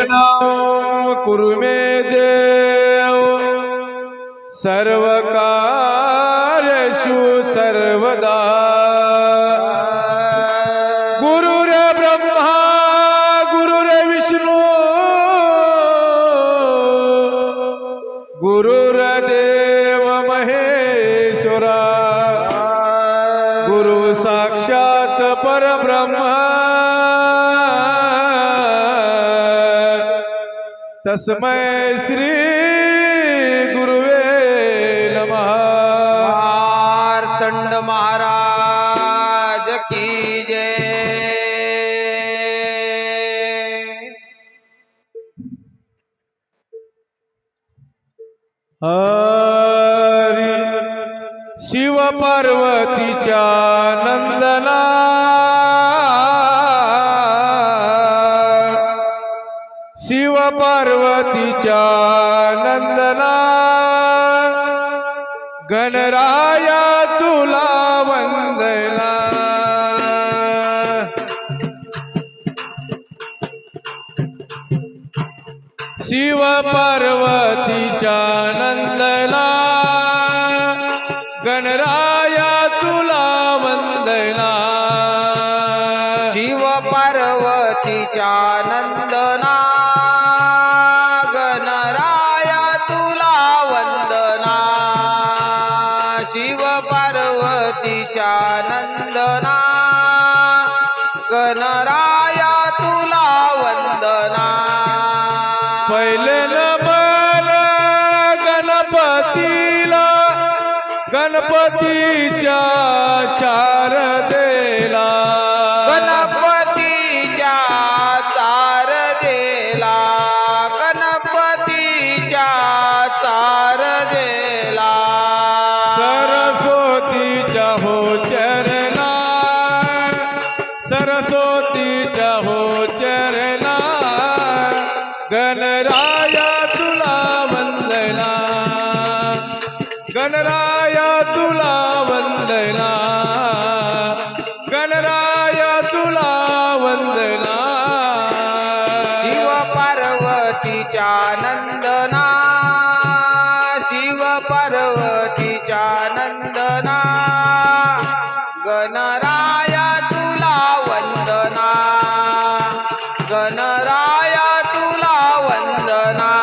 नाम कुरु मे देव। सर्व कार्येषु सर्वदा। गुरुर ब्रह्मा गुरुर विष्णू। गुरुर्देव महेश्वरा। गुरु साक्षात परब्रह्मा। तस्मै श्री गुरुवे नमः। मार्तंड महाराज की जय। हरी शिव पार्वतीच्या नंदना पार्वतीच्या नंदना. गणराया तुला वंदना. शिव पार्वतीच्या नंदना. गणराया तुला वंदना. शिव पार्वतीच्या नंदना. पार्वतीच्या नंदना गणराया तुला वंदना. पहिले नमन गणपतीला गणपतीच्या शार सरस्वतीच्या हो चरणा गणराया तुला वंदना. गणराया तुला वंदना. गणराया तुला वंदना. शिव पार्वतीच्या नंदना. गणराया तुला वंदना.